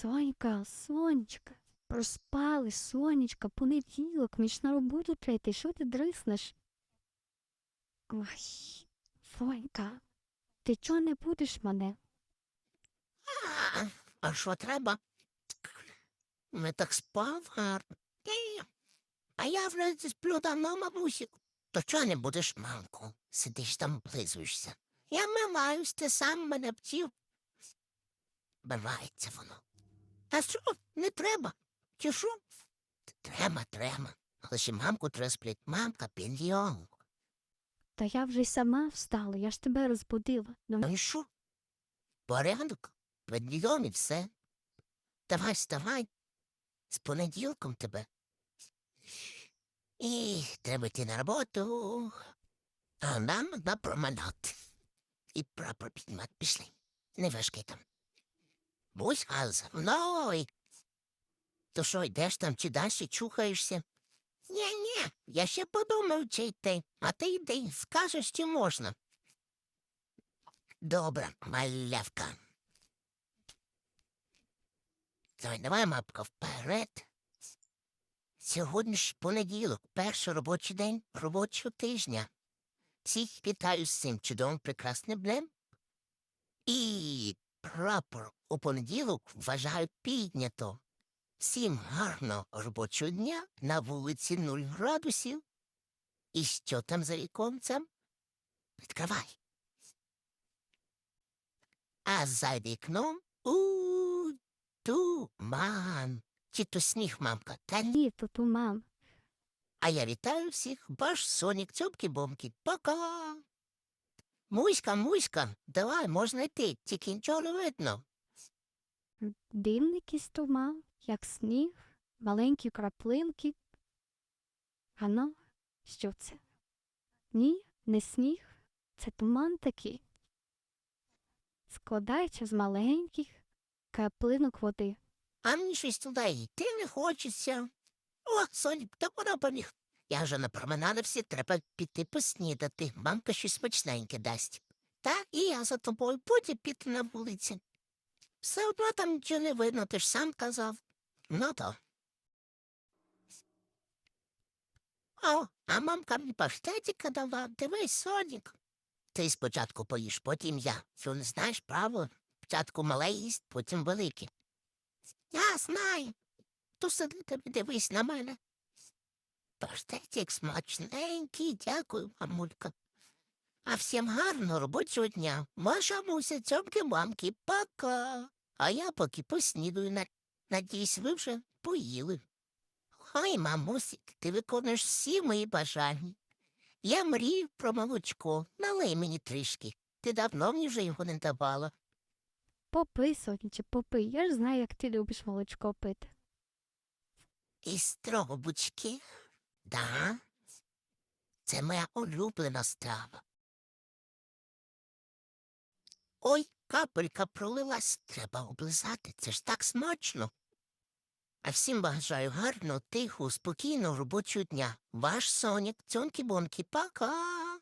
Сонька, сонечка, проспали, сонечка, понеділок, між на роботу треба, що ти дриснеш? Ой, Сонька, ти чого не будеш мене? А, що треба? Ми так спав гарно. А я вже сплю давно, мамусю. То чого не будеш, мамку? Сидиш там, близуєшся. Я милаюсь, ти сам мене втів. Бивається воно. А що, не треба? Чи що? Треба, треба. Але ще мамку треба сплять. Мамка пеньйон. Та я вже й сама встала, я ж тебе розбудила. Ну, Ну і що? Порядок, пеньйон і все. Давай, вставай. З понеділком тебе. І треба йти на роботу. А нам на променад. І прапор піднімати пішли. Не важкий там. Будь за мною. То що, йдеш там чи далі чухаєшся? Ні, ні, я ще подумав, чи йти. А ти йди, скажеш, чи можна. Добре, малявка. Давай, давай, мапка, вперед. Сьогодні ж понеділок, перший робочий день робочого тижня. Всіх вітаю з цим чудовим прекрасним днем. І прапор у понеділок вважаю піднято. Всім гарного робочого дня на вулиці 0 градусів. І що там за віконцем? Відкривай. А за вікном у туман. Чи то сніг, мамка, та ні. то туман. А я вітаю всіх, ваш Сонік, цьопки бомки Пока. Муська, муська, давай, можна йти, тільки нічого не видно. Дивний туман, як сніг, маленькі краплинки. Ано, що це? Ні, не сніг, це туман такий. Складається з маленьких краплинок води. А мені щось туди йти не хочеться. О, Сонік, та вона поміг. Я вже на променадився, треба піти поснідати. Мамка щось смачненьке дасть. Та і я за тобою потім піти на вулиці. Все одно там нічого не видно, ти ж сам казав. Ну то. О, а мамка мені паштетика дала. Дивись, Сонік. Ти спочатку поїш, потім я. Що не знаєш право? Спочатку мале їсть, потім велике. Я знаю. То сиди тобі дивись на мене. Паштетик смачненький, дякую, мамулька. А всім гарного робочого дня. Ваша муся, цьомки мамки, пока. А я поки поснідую. На... Надіюсь, ви вже поїли. Ой, мамусик, ти виконуєш всі мої бажання. Я мрію про молочко. Налий мені трішки. Ти давно мені вже його не давала. Попий, соняче, попий. Я ж знаю, як ти любиш молочко пити. Із трубочки? Да. Це моя улюблена страва. Ой, капелька пролилась, треба облизати, це ж так смачно. А всім бажаю гарного, тихого, спокійного робочого дня. Ваш Сонік, цьонкі-бонкі, пока.